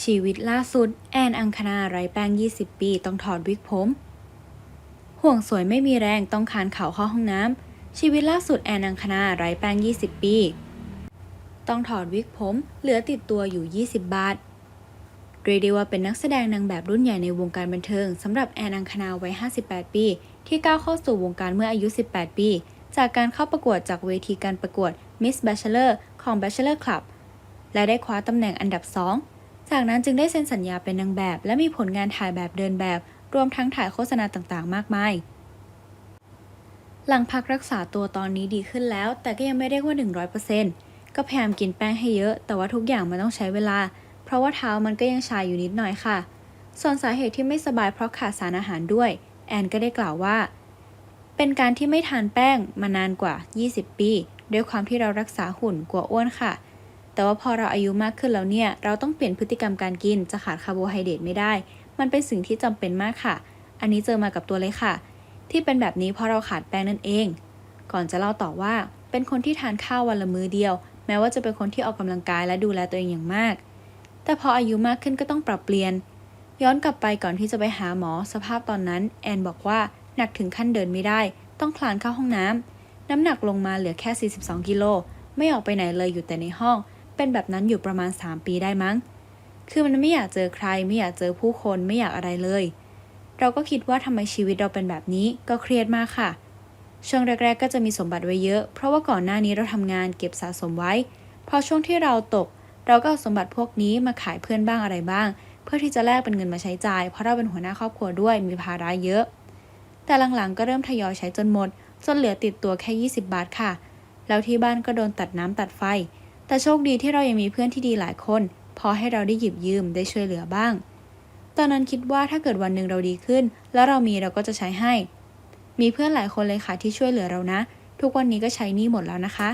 ชีวิตล่าสุด แอนอังคณาไร้แป้ง 20 ปี ต้องถอดวิกผม ห่วงสวยไม่มีแรงต้องคานเข่าเข้าห้องน้ำ ชีวิตล่าสุดแอนอังคณาไร้แป้ง 20 ปี ต้องถอดวิกผม เหลือติดตัวอยู่ 20 บาท เรียกได้ว่าเป็นนักแสดงนางแบบรุ่นใหญ่ในวงการบันเทิงสำหรับแอนอังคณาวัย 58 ปี ที่ก้าวเข้าสู่วงการเมื่ออายุ 18 ปี จากการเข้าประกวดจากเวทีการประกวด Miss Bachelor ของ Bachelor Club และได้คว้าตำแหน่งอันดับ 2 จากนั้นจึงได้เซ็นสัญญาเป็นนางแบบ และมีผลงานถ่ายแบบเดินแบบ รวมทั้งถ่ายโฆษณาต่างๆ มากมาย หลังพักรักษาตัวตอนนี้ดีขึ้นแล้ว แต่ก็ยังไม่เรียกว่า 100%ก็พยายามกินแป้งให้เยอะ แต่ว่าทุกอย่างมันต้องใช้เวลา เพราะว่าเท้ามันก็ยังชาอยู่นิดหน่อยค่ะ ส่วนสาเหตุที่ไม่สบายเพราะขาดสารอาหารด้วย แอนก็ได้กล่าวว่า เป็นการที่ไม่ทานแป้งมานานกว่า 20 ปี ด้วยความที่เรารักษาหุ่นกลัวอ้วนค่ะ แต่ว่าพอเราอายุมากขึ้นแล้วเนี่ย เราต้องเปลี่ยนพฤติกรรมการกิน จะขาดคาร์โบไฮเดรตไม่ได้ มันเป็นสิ่งที่จำเป็นมากค่ะ อันนี้เจอมากับตัวเลยค่ะ ที่เป็นแบบนี้เพราะเราขาดแป้งนั่นเอง ก่อนจะเล่าต่อว่า เป็นคนที่ทานข้าววันละมื้อเดียว แม้ว่าจะเป็นคนที่ออกกำลังกายและดูแลตัวเองอย่างมาก แต่พออายุมากขึ้นก็ต้องปรับเปลี่ยน ย้อนกลับไปก่อนที่จะไปหาหมอ สภาพตอนนั้น แอนบอกว่าหนักถึงขั้นเดินไม่ได้ ต้องคลานเข้าห้องน้ำน้ำหนักลงมาเหลือแค่ 42 กิโล ไม่ออกไปไหนเลยอยู่แต่ในห้อง เป็นแบบนั้นอยู่ประมาณ 3 ปีได้มั้ง คือมันไม่อยากเจอใคร ไม่อยากเจอผู้คนไม่อยากอะไรเลย เราก็คิดว่าทำไมชีวิตเราเป็นแบบนี้ก็เครียดมากค่ะ ช่วงแรก ๆ ก็จะมีสมบัติไว้เยอะ เพราะว่าก่อนหน้านี้เราทำงานเก็บสะสมไว้ พอช่วงที่เราตก เราก็เอาสมบัติพวกนี้มาขายเพื่อนบ้างอะไรบ้าง เพื่อที่จะแลกเป็นเงินมาใช้จ่าย เพราะเราเป็นหัวหน้าครอบครัวด้วยมีภาระเยอะ แต่หลังๆ ก็เริ่มทยอยใช้จนหมด จนเหลือติดตัวแค่ 20 บาทค่ะ แล้วที่บ้านก็โดนตัดน้ำตัดไฟ แต่โชคดีที่เรายังมีเพื่อนที่ดีหลายคน พอให้เราได้หยิบยืมได้ช่วยเหลือบ้าง ตอนนั้นคิดว่าถ้าเกิดวันหนึ่งเราดีขึ้น แล้วเรามีเราก็จะใช้ให้ มีเพื่อนหลายคนเลยค่ะที่ช่วยเหลือเรานะ ทุกวันนี้ก็ใช้นี่หมดแล้วนะคะ